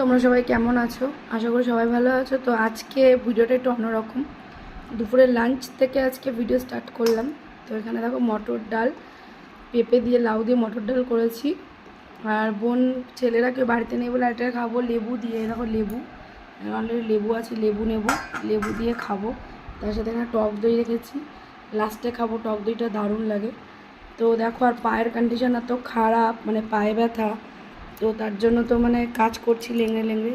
তোমরা সবাই কেমন আছো? আশা করি সবাই ভালো আছো। তো আজকে ভিডিওটা একটু অন্যরকম। দুপুরের লাঞ্চ থেকে আজকে ভিডিও স্টার্ট করলাম। তো এখানে দেখো মটর ডাল, পেঁপে দিয়ে লাউ দিয়ে মটর ডাল করেছি। আর বোন, ছেলেরা কেউ বাড়িতে নেই বলে একটা খাব, লেবু দিয়ে, দেখো লেবু। অলরেডি লেবু আছে, লেবু নেব, লেবু দিয়ে খাব। তার সাথে এখানে টক দই রেখেছি। লাস্টে খাব টক দইটা, দারুণ লাগে। তো দেখো আর পায়ের কন্ডিশন এত খারাপ মানে পায়ে ব্যথা। তো তার জন্য তো মানে কাজ করছি লেংড়ে লেংড়ে।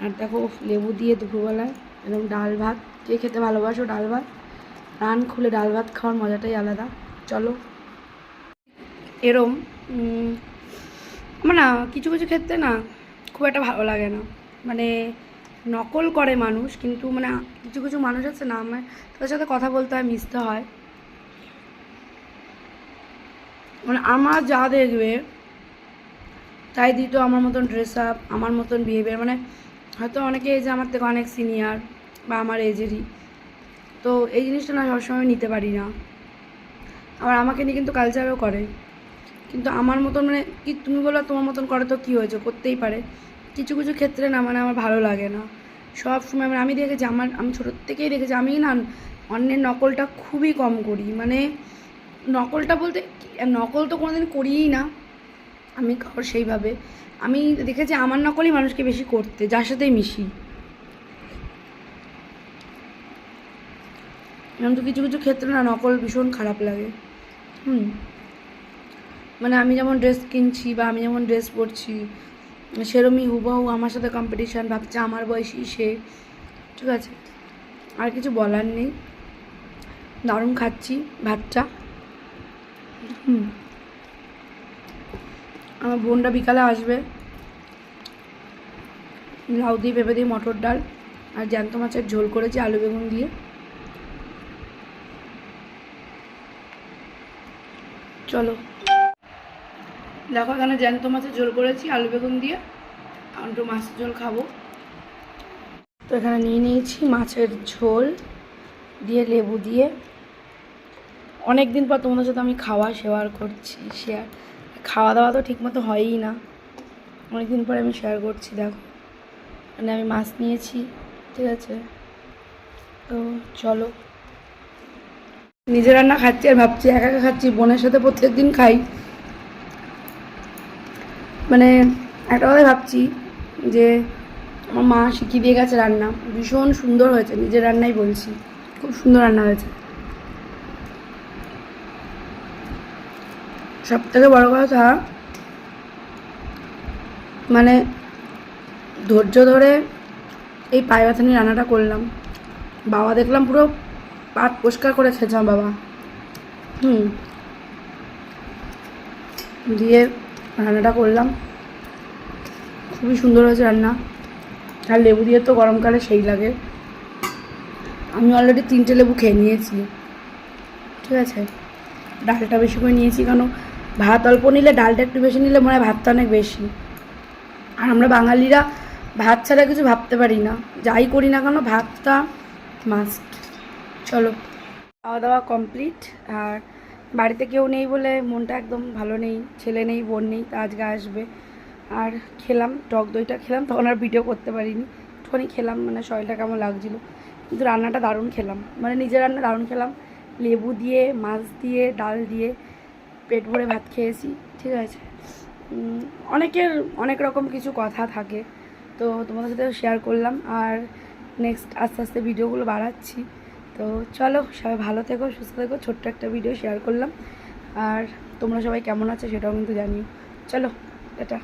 আর দেখো লেবু দিয়ে দুপুরবেলায় এরকম ডাল ভাত। কে খেতে ভালোবাসো ডাল ভাত? রান খুলে ডাল ভাত খাওয়ার মজাটাই আলাদা। চলো। এরম উম, আমার না কিছু কিছু ক্ষেত্রে না খুব একটা ভালো লাগে না। মানে নকল করে মানুষ কিন্তু মানে কিছু কিছু মানুষ আছে না আমার তাদের সাথে কথা বলতে হয় মিশতে হয়। মানে আমার যা দেখবে তাই দিত আমার মতন ড্রেস আপ আমার মতন বিহেভিয়ার মানে হয়তো অনেকে এই যে আমার থেকে অনেক সিনিয়র বা আমার এজেরই তো এই জিনিসটা না সবসময় নিতে পারি না। আবার আমাকে নিয়ে কিন্তু কালচারও করে। কিন্তু আমার মতন মানে কি তুমি বলো, তোমার মতন করে তো কী হয়েছে? করতেই পারে। কিছু কিছু ক্ষেত্রে না মানে আমার ভালো লাগে না। সব সময় মানে আমি দেখেছি, আমার, আমি ছোটোর থেকেই দেখেছি, আমি না অন্যের নকলটা খুবই কম করি। মানে নকলটা বলতে নকল তো কোনোদিন করিই না। আমি কারোর সেইভাবে, আমি দেখেছি আমার নকলই মানুষকে বেশি করতে, যার সাথেই মিশি। এরকম তো কিছু কিছু ক্ষেত্রে না নকল ভীষণ খারাপ লাগে। হুম। মানে আমি যেমন ড্রেস কিনছি বা আমি যেমন ড্রেস পরছি, সেরমই হুবহু আমার সাথে কম্পিটিশান ভাবছে, আমার বয়সী সে। ঠিক আছে? আর কিছু বলার নেই। দারুণ খাচ্ছি, ভাতটা। হুম। আমার বোনটা বিকালে আসবে। লাউ দিয়ে পেঁপে দিয়ে মটর ডাল আর জ্যান্ত মাছের ঝোল করেছি আলু বেগুন দিয়ে। চলো। দেখো এখানে জ্যান্ত মাছের ঝোল করেছি, আলু বেগুন দিয়ে। আর একটু মাছের ঝোল খাব। তো এখানে নিয়ে নিয়েছি মাছের ঝোল দিয়ে, লেবু দিয়ে। অনেক দিন পর তোমাদের সাথে আমি খাওয়া শেয়ার করছি শেয়ার খাওয়া দাওয়া তো ঠিকমতো হয়ই না। অনেক দিন পরে আমি শেয়ার করছি, দেখো। মানে আমি মাছ নিয়েছি, ঠিক আছে? তো চলো। নিজে রান্না খাচ্ছি আর ভাবছি একা একা খাচ্ছি, বোনের সাথে প্রত্যেক দিন খাই। মানে একটা কথাই ভাবছি যে আমার মা শিখিয়ে দিয়ে গেছে রান্না। ভীষণ সুন্দর হয়েছে, নিজের রান্নাই বলছি। খুব সুন্দর রান্না হয়েছে। সব থেকে বড় কথা মানে ধৈর্য ধরে এই পায়ে ব্যথা রান্নাটা করলাম। বাবা দেখলাম পুরো পাট পরিষ্কার করে খেয়েছে আমার বাবা। হুম। দিয়ে রান্নাটা করলাম। খুবই সুন্দর হয়েছে রান্না। আর লেবু দিয়ে তো গরমকালে সেই লাগে। আমি অলরেডি তিনটে লেবু খেয়ে নিয়েছি। ঠিক আছে? ডালটা বেশি করে নিয়েছি কেন? ভাত অল্প নিলে ডালটা একটু বেশি নিলে মনে হয় ভাতটা অনেক বেশি। আর আমরা বাঙালিরা ভাত ছাড়া কিছু ভাবতে পারি না। যাই করি না কেন ভাতটা মাস্ট চলো খাওয়া দাওয়া কমপ্লিট আর বাড়িতে কেউ নেই বলে মনটা একদম ভালো নেই, ছেলে নেই, বোন নেই, তা আজকে আসবে। আর খেলাম, টক দইটা খেলাম, তখন আর ভিডিও করতে পারিনি। একটুখানি খেলাম মানে শরীরটা কেমন লাগছিল। কিন্তু রান্নাটা দারুণ খেলাম। মানে নিজের রান্না দারুণ খেলাম। লেবু দিয়ে, মাছ দিয়ে, ডাল দিয়ে পেট ভরে ভাত খেয়েছি, ঠিক আছে? অনেকের অনেক রকম কিছু কথা থাকে, তো তোমাদের সাথে শেয়ার করলাম। আর নেক্সট আস্তে আস্তে ভিডিওগুলো বাড়াচ্ছি। তো চলো, সবাই ভালো থেকো, সুস্থ থেকো, ছোট্ট একটা ভিডিও শেয়ার করলাম। আর তোমরা সবাই কেমন আছে সেটাও কিন্তু জানিও। চলো এটা